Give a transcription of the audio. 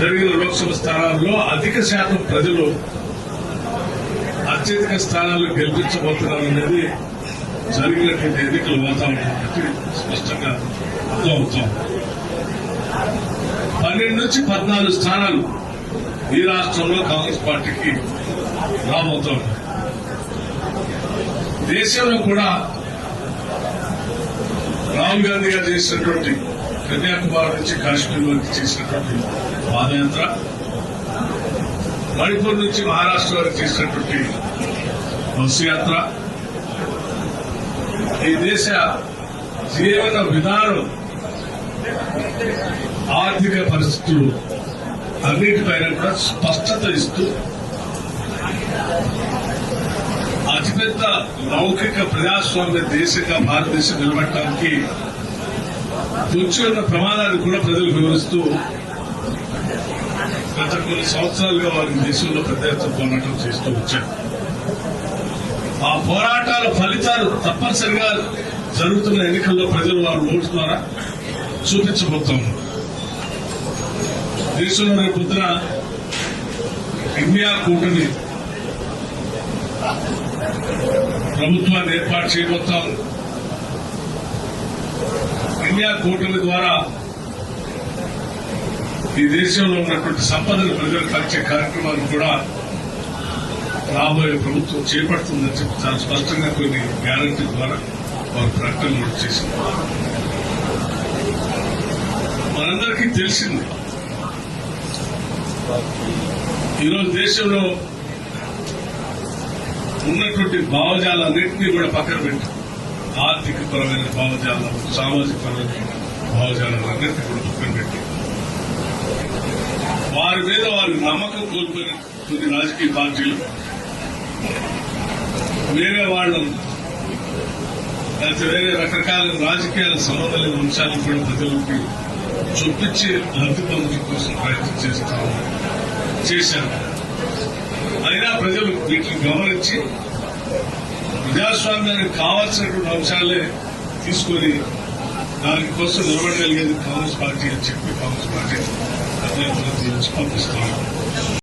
జరిగిన లోక్సభ స్థానాల్లో అధిక శాతం ప్రజలు అత్యధిక స్థానాలు గెలిపించబోతున్నారనేది జరిగినటువంటి ఎన్నికల వాతావరణం బట్టి స్పష్టంగా అర్థమవుతాం పన్నెండు నుంచి పద్నాలుగు స్థానాలు ఈ రాష్ట్రంలో కాంగ్రెస్ పార్టీకి రాబోతా ఉన్నాయి దేశంలో కూడా రాహుల్ గాంధీ గారు చేసినటువంటి కన్యాకుమారి నుంచి కాశ్మీర్ వరకు చేసినటువంటి పాదయాత్ర మణిపూర్ నుంచి మహారాష్ట్ర వరకు చేసినటువంటి బస్సు యాత్ర ఈ దేశ జీవన విధానం ఆర్థిక పరిస్థితులు అన్నిటిపైన కూడా స్పష్టత ఇస్తూ అతిపెద్ద లౌకిక ప్రజాస్వామ్య దేశంగా భారతదేశం నిలబెట్టడానికి వచ్చి ఉన్న ప్రమాదాన్ని కూడా ప్రజలకు వివరిస్తూ గత కొన్ని సంవత్సరాలుగా వారి దేశంలో పెద్ద ఎత్తున పోరాటం చేస్తూ వచ్చారు. ఆ పోరాటాల ఫలితాలు తప్పనిసరిగా జరుగుతున్న ఎన్నికల్లో ప్రజలు వారు ఓటు ద్వారా చూపించబోతాం దేశంలో రేపు పొద్దున ఇండియా కూటమి ప్రభుత్వాన్ని ఏర్పాటు చేయబోతాం ఇండియా కూటమి ద్వారా ఈ దేశంలో ఉన్నటువంటి సంపదను ప్రజలకు పంచే కార్యక్రమాలు కూడా రాబోయే ప్రభుత్వం చేపడుతుందని చెప్పి చాలా స్పష్టంగా కొన్ని గ్యారంటీ ద్వారా వారు ప్రకటన కూడా చేసింది మనందరికీ తెలిసింది ఈరోజు దేశంలో ఉన్నటువంటి భావజాలన్నింటినీ కూడా పక్కన పెట్టారు. ఆర్థిక పరమైన భావజాలం సామాజిక పరమైన భావజాలన్నింటినీ కూడా పక్కన పెట్టి. వారి మీద వారి నమ్మకం కోల్పోయిన కొన్ని రాజకీయ పార్టీలు. వేరే వాళ్ళను లేకపోతే వేరే రకరకాల రాజకీయాల సంబంధం లేని అంశాలను కూడా ప్రజలకి చూపించి లబ్ధి పొందడం కోసం ప్రయత్నం చేస్తాము చేశాను. అయినా ప్రజలు వీటిని గమనించి ప్రజాస్వామ్యానికి కావాల్సినటువంటి అంశాలే తీసుకొని దానికోసం నిలబడగలిగేది కాంగ్రెస్ పార్టీ అని చెప్పి కాంగ్రెస్ పార్టీ అభ్యర్థులను పంపిస్తాను